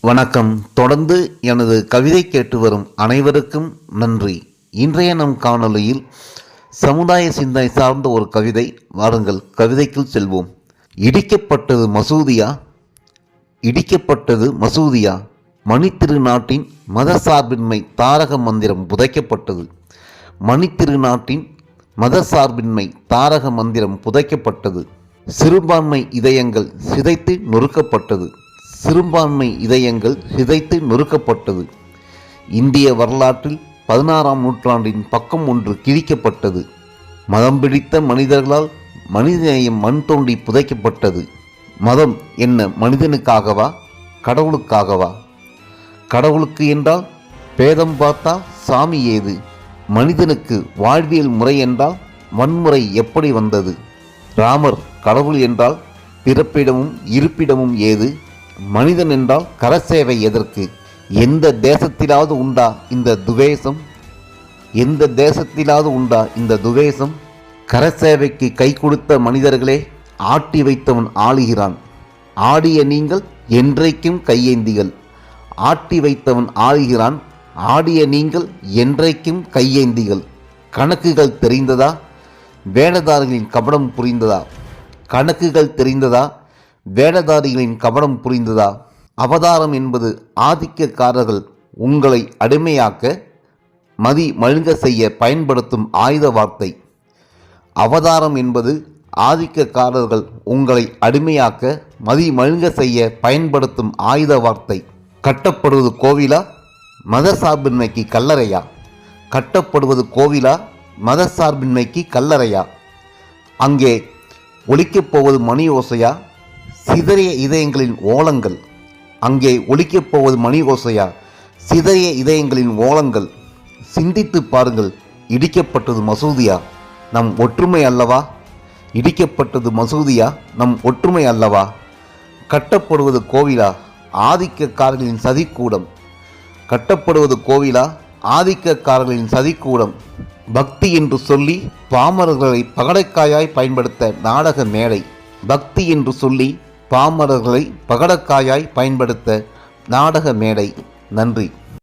வணக்கம். தொடர்ந்து எனது கவிதை கேட்டு வரும் அனைவருக்கும் நன்றி. இன்றைய நம் காணொளியில் சமுதாய சிந்தனை சார்ந்த ஒரு கவிதை. வாருங்கள் கவிதைக்குள் செல்வோம். இடிக்கப்பட்டது மசூதியா? இடிக்கப்பட்டது மசூதியா? மணித்திருநாட்டின் மதசார்பின்மை தாரக மந்திரம் புதைக்கப்பட்டது. மணித்திருநாட்டின் மதசார்பின்மை தாரக மந்திரம் புதைக்கப்பட்டது. சிறுபான்மை இதயங்கள் சிதைத்து நொறுக்கப்பட்டது. சிறுபான்மை இதயங்கள் சிதைத்து நொறுக்கப்பட்டது. இந்திய வரலாற்றில் பதினாறாம் நூற்றாண்டின் பக்கம் ஒன்று கிழிக்கப்பட்டது. மதம் பிடித்த மனிதர்களால் மனிதநேயம் மண் தோண்டி புதைக்கப்பட்டது. மதம் என்ன மனிதனுக்காகவா? கடவுளுக்காகவா? கடவுளுக்கு என்றால் பேதம் பார்த்தா சாமி ஏது? மனிதனுக்கு வாழ்வியல் முறை என்றால் வன்முறை எப்படி வந்தது? ராமர் கடவுள் என்றால் பிறப்பிடமும் இருப்பிடமும் ஏது? மனிதன் என்றால் கரசேவை எதற்கு? எந்த தேசத்திலாவது உண்டா இந்த துவேஷம்? எந்த தேசத்திலாவது உண்டா இந்த துவேஷம்? கரசேவைக்கு கை கொடுத்த மனிதர்களே ஆட்டி வைத்தவன் ஆளுகிறான். ஆடிய நீங்கள் என்றைக்கும் கையேந்திகள். ஆட்டி வைத்தவன் ஆளுகிறான் ஆடிய நீங்கள் என்றைக்கும் கையேந்திகள். கணக்குகள் தெரிந்ததா? வேடதாரர்களின் கபடம் புரிந்ததா? கணக்குகள் தெரிந்ததா? வேடதாரிகளின் கவனம் புரிந்ததா? அவதாரம் என்பது ஆதிக்கக்காரர்கள் உங்களை அடிமையாக்க மதி மழுங்க செய்ய பயன்படுத்தும் ஆயுத வார்த்தை. அவதாரம் என்பது ஆதிக்கக்காரர்கள் உங்களை அடிமையாக்க மதி மழுங்க செய்ய பயன்படுத்தும் ஆயுத வார்த்தை. கட்டப்படுவது கோவிலா? மத சார்பின்மைக்கு கல்லறையா? கட்டப்படுவது கோவிலா? மத சார்பின்மைக்கு கல்லறையா? அங்கே ஒழிக்கப் போவது மணி ஓசையா? சிதறிய இதயங்களின் ஓலங்கள். அங்கே ஒலிக்கப் போவது மணி ஓசையா சிதறிய இதயங்களின் ஓலங்கள். சிந்தித்து பாருங்கள் இடிக்கப்பட்டது மசூதியா? நம் ஒற்றுமை அல்லவா? இடிக்கப்பட்டது மசூதியா? நம் ஒற்றுமை அல்லவா? கட்டப்படுவது கோவிலா? ஆதிக்கக்காரர்களின் சதிக்கூடம். கட்டப்படுவது கோவிலா? ஆதிக்கக்காரர்களின் சதிக்கூடம். பக்தி என்று சொல்லி பாமரர்களை பகடைக்காயாய் பயன்படுத்த நாடக மேடை. பக்தி என்று சொல்லி பாமரர்களை பகடக்காயாய் பயன்படுத்த நாடக மேடை. நன்றி.